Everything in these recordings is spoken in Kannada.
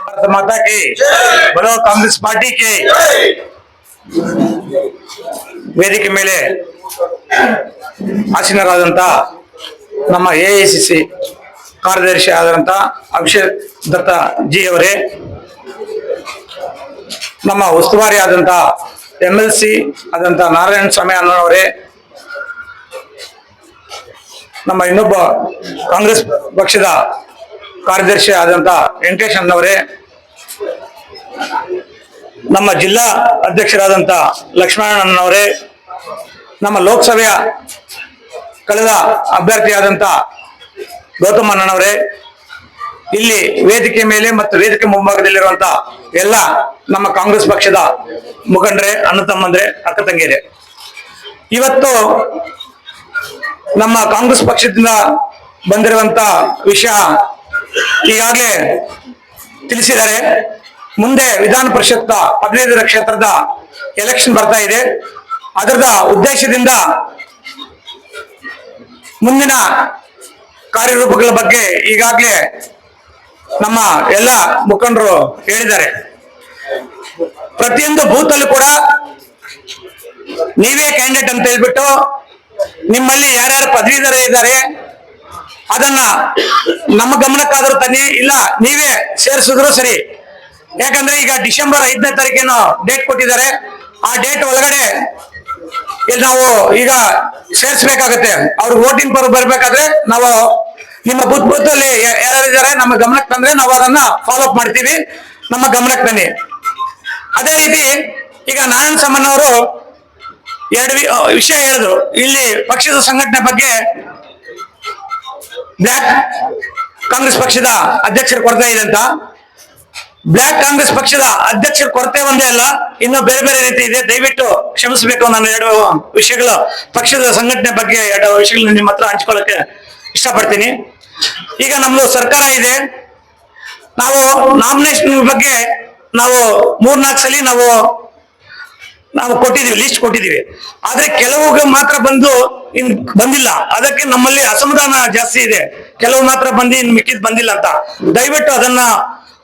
भारत माता की बोलो कांग्रेस पार्टी की ವೇದಿಕೆ ಮೇಲೆ ಆಸೀನರಾದಂತ ನಮ್ಮ ಎಐಸಿಸಿ ಕಾರ್ಯದರ್ಶಿ ಆದಂತ ಅಭಿಷೇಕ್ ದತ್ತ ಜಿ ಅವರೇ ನಮ್ಮ ಉಸ್ತುವಾರಿ ಆದಂತ ಎಂ ಎಲ್ ಸಿ ಆದಂತ ನಾರಾಯಣ ಸ್ವಾಮಿ ಅನ್ನೋರವರೇ ನಮ್ಮ ಇನ್ನೊಬ್ಬ ಕಾಂಗ್ರೆಸ್ ಪಕ್ಷದ ಕಾರ್ಯದರ್ಶಿ ಆದಂತ ವೆಂಕಟೇಶ್ ಅಣ್ಣವರೇ ನಮ್ಮ ಜಿಲ್ಲಾ ಅಧ್ಯಕ್ಷರಾದಂತ ಲಕ್ಷ್ಮಣನವರೇ ನಮ್ಮ ಲೋಕಸಭೆಯ ಕಳೆದ ಅಭ್ಯರ್ಥಿಯಾದಂತ ಗೌತಮ್ ಅಣ್ಣನವರೇ ಇಲ್ಲಿ ವೇದಿಕೆ ಮೇಲೆ ಮತ್ತು ವೇದಿಕೆ ಮುಂಭಾಗದಲ್ಲಿರುವಂತ ಎಲ್ಲ ನಮ್ಮ ಕಾಂಗ್ರೆಸ್ ಪಕ್ಷದ ಮುಖಂಡರೇ, ಅಣ್ಣ ತಮ್ಮಂದ್ರೆ, ಅಕ್ಕ ತಂಗಿಯರೇ. ಇವತ್ತು ನಮ್ಮ ಕಾಂಗ್ರೆಸ್ ಪಕ್ಷದಿಂದ ಬಂದಿರುವಂತ ವಿಷಯ ಈಗಾಗಲೇ ತಿಳಿಸಿದ್ದಾರೆ ಮುಂದೆ ವಿಧಾನ ಪರಿಷತ್ ಹದಿನೈದರ ಕ್ಷೇತ್ರದ ಎಲೆಕ್ಷನ್ ಬರ್ತಾ ಇದೆ. ಅದರದ ಉದ್ದೇಶದಿಂದ ಮುಂದಿನ ಕಾರ್ಯರೂಪಗಳ ಬಗ್ಗೆ ಈಗಾಗಲೇ ನಮ್ಮ ಎಲ್ಲ ಮುಖಂಡರು ಹೇಳಿದ್ದಾರೆ. ಪ್ರತಿಯೊಂದು ಬೂತಲ್ಲೂ ಕೂಡ ನೀವೇ ಕ್ಯಾಂಡಿಡೇಟ್ ಅಂತ ಹೇಳ್ಬಿಟ್ಟು ನಿಮ್ಮಲ್ಲಿ ಯಾರ್ಯಾರು ಪದವೀಧರ ಇದ್ದಾರೆ ಅದನ್ನ ನಮ್ಮ ಗಮನಕ್ಕಾದ್ರೂ ತನ್ನಿ, ಇಲ್ಲ, ನೀವೇ ಸೇರಿಸಿದ್ರು ಸರಿ. ಯಾಕಂದ್ರೆ ಈಗ ಡಿಸೆಂಬರ್ ಐದನೇ ತಾರೀಕೇನು ಡೇಟ್ ಕೊಟ್ಟಿದ್ದಾರೆ. ಆ ಡೇಟ್ ಒಳಗಡೆ ಇಲ್ಲಿ ನಾವು ಈಗ ಸೇರಿಸಬೇಕಾಗತ್ತೆ. ಅವ್ರ ವೋಟಿಂಗ್ ಪರ್ ಬರ್ಬೇಕಾದ್ರೆ ನಾವು ನಿಮ್ಮ ಬುತ್ ಬುದ್ಧಲ್ಲಿ ಇದ್ದಾರೆ ನಮ್ಮ ಗಮನಕ್ಕೆ ತಂದ್ರೆ ನಾವು ಅದನ್ನ ಫಾಲೋ ಅಪ್ ಮಾಡ್ತೀವಿ. ನಮ್ಮ ಗಮನಕ್ಕೆ ತನ್ನಿ. ಅದೇ ರೀತಿ ಈಗ ನಾರಾಯಣ ಸಾಮನ್ ಅವರು ಎರಡು ವಿಷಯ ಹೇಳಿದ್ರು. ಇಲ್ಲಿ ಪಕ್ಷದ ಸಂಘಟನೆ ಬಗ್ಗೆ ಬ್ಲಾಕ್ ಕಾಂಗ್ರೆಸ್ ಪಕ್ಷದ ಅಧ್ಯಕ್ಷರ ಕೊರತೆ ಇದೆ ಅಂತ. ಬ್ಲಾಕ್ ಕಾಂಗ್ರೆಸ್ ಪಕ್ಷದ ಅಧ್ಯಕ್ಷರ ಕೊರತೆ ಒಂದೇ ಅಲ್ಲ, ಇನ್ನು ಬೇರೆ ಬೇರೆ ರೀತಿ ಇದೆ. ದಯವಿಟ್ಟು ಕ್ಷಮಿಸಬೇಕು ನಾನು ಎರಡು ವಿಷಯಗಳು ಪಕ್ಷದ ಸಂಘಟನೆ ಬಗ್ಗೆ ಎರಡು ವಿಷಯಗಳನ್ನ ನಿಮ್ಮ ಹತ್ರ ಹಂಚ್ಕೊಳ್ಳಕ್ಕೆ ಇಷ್ಟಪಡ್ತೀನಿ. ಈಗ ನಮ್ದು ಸರ್ಕಾರ ಇದೆ. ನಾವು ನಾಮಿನೇಷನ್ ಬಗ್ಗೆ ನಾವು ಮೂರ್ನಾಲ್ಕು ಸಲ ನಾವು ನಾವು ಕೊಟ್ಟಿದೀವಿ ಲಿಸ್ಟ್ ಕೊಟ್ಟಿದೀವಿ ಆದ್ರೆ ಕೆಲವು ಮಾತ್ರ ಬಂದು ಇನ್ ಬಂದಿಲ್ಲ. ಅದಕ್ಕೆ ನಮ್ಮಲ್ಲಿ ಅಸಮಾಧಾನ ಜಾಸ್ತಿ ಇದೆ. ಕೆಲವು ಮಾತ್ರ ಬಂದು ಇನ್ ಮಿಕ್ಕಿದ್ ಬಂದಿಲ್ಲ ಅಂತ. ದಯವಿಟ್ಟು ಅದನ್ನ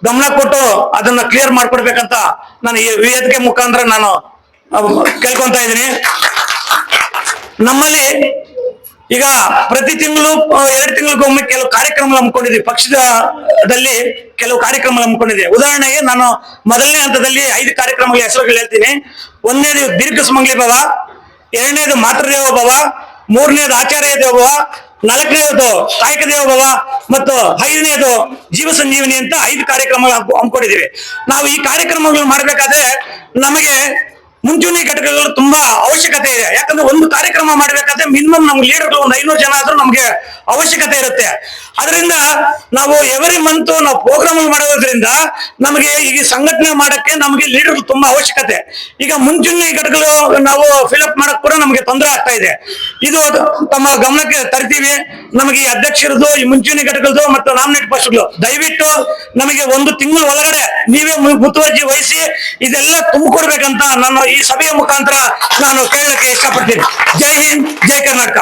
ಗಮನ ಕೊಟ್ಟು ಅದನ್ನ ಕ್ಲಿಯರ್ ಮಾಡ್ಕೊಡ್ಬೇಕಂತ ನಾನು ವೇದಿಕೆ ಮುಖಾಂತರ ನಾನು ಕೇಳ್ಕೊಂತ ಇದ್ದೀನಿ. ನಮ್ಮಲ್ಲಿ ಈಗ ಪ್ರತಿ ತಿಂಗಳು ಎರಡು ತಿಂಗಳಿಗೊಮ್ಮೆ ಕೆಲವು ಕಾರ್ಯಕ್ರಮಗಳು ಹಮ್ಮಿಕೊಂಡಿದ್ವಿ. ಪಕ್ಷದಲ್ಲಿ ಕೆಲವು ಕಾರ್ಯಕ್ರಮಗಳು ಹಮ್ಮಿಕೊಂಡಿದೆ ಉದಾಹರಣೆಗೆ ನಾನು ಮೊದಲನೇ ಹಂತದಲ್ಲಿ ಐದು ಕಾರ್ಯಕ್ರಮಗಳ ಹೆಸರುಗಳು ಹೇಳ್ತೀನಿ. ಒಂದನೇದು ದೀರ್ಘ ಸುಮಂಗ್ಲಿ ಭವ, ಎರಡನೇದು ಮಾತೃದೇವ ಭವ, ಮೂರನೇದು ಆಚಾರ್ಯ ದೇವಭವ ನಾಲ್ಕನೇದು ಕಾಯಕ ದೇವಭವ ಮತ್ತು ಐದನೇದು ಜೀವ ಸಂಜೀವನಿ ಅಂತ ಐದು ಕಾರ್ಯಕ್ರಮಗಳು ಹಮ್ಮಿ- ಹಮ್ಮಿಕೊಂಡಿದ್ದೀವಿ. ನಾವು ಈ ಕಾರ್ಯಕ್ರಮಗಳು ಮಾಡಬೇಕಾದ್ರೆ ನಮಗೆ ಮುಂಚೂಣಿ ಘಟಕಗಳು ತುಂಬಾ ಅವಶ್ಯಕತೆ ಇದೆ. ಯಾಕಂದ್ರೆ ಒಂದು ಕಾರ್ಯಕ್ರಮ ಮಾಡ್ಬೇಕಾದ್ರೆ ಮಿನಿಮಮ್ ನಮ್ಗೆ ಲೀಡರ್ಗಳು ಒಂದು ಐನೂರು ಜನ ಆದ್ರೂ ನಮ್ಗೆ ಅವಶ್ಯಕತೆ ಇರುತ್ತೆ. ಅದರಿಂದ ನಾವು ಎವರಿ ಮಂತ್ ನಾವು ಪ್ರೋಗ್ರಾಮ್ ಮಾಡೋದ್ರಿಂದ ನಮಗೆ ಈ ಸಂಘಟನೆ ಮಾಡಕ್ಕೆ ನಮಗೆ ಲೀಡರ್ ತುಂಬಾ ಅವಶ್ಯಕತೆ. ಈಗ ಮುಂಚೂಣಿ ಘಟಕಗಳು ನಾವು ಫಿಲಪ್ ಮಾಡಕ್ ಕೂಡ ನಮಗೆ ತೊಂದರೆ ಆಗ್ತಾ ಇದೆ. ಇದು ತಮ್ಮ ಗಮನಕ್ಕೆ ತರ್ತೀವಿ. ನಮಗೆ ಈ ಅಧ್ಯಕ್ಷರದ್ದು, ಈ ಮುಂಚೂಣಿ ಘಟಕದ್ದು ಮತ್ತು ನಾಮಿನೇಟ್ ಪೋಸ್ಟ್ಗಳು ದಯವಿಟ್ಟು ನಮಗೆ ಒಂದು ತಿಂಗಳ ಒಳಗಡೆ ನೀವೇ ಮುತುವರ್ಜಿ ವಹಿಸಿ ಇದೆಲ್ಲ ತುಂಬಿಕೊಡ್ಬೇಕಂತ ನಾನು ಈ ಸಭೆಯ ಮುಖಾಂತರ ನಾನು ಕೇಳಕ್ಕೆ ಇಷ್ಟಪಡ್ತೀನಿ. ಜೈ ಹಿಂದ್, ಜೈ ಕರ್ನಾಟಕ.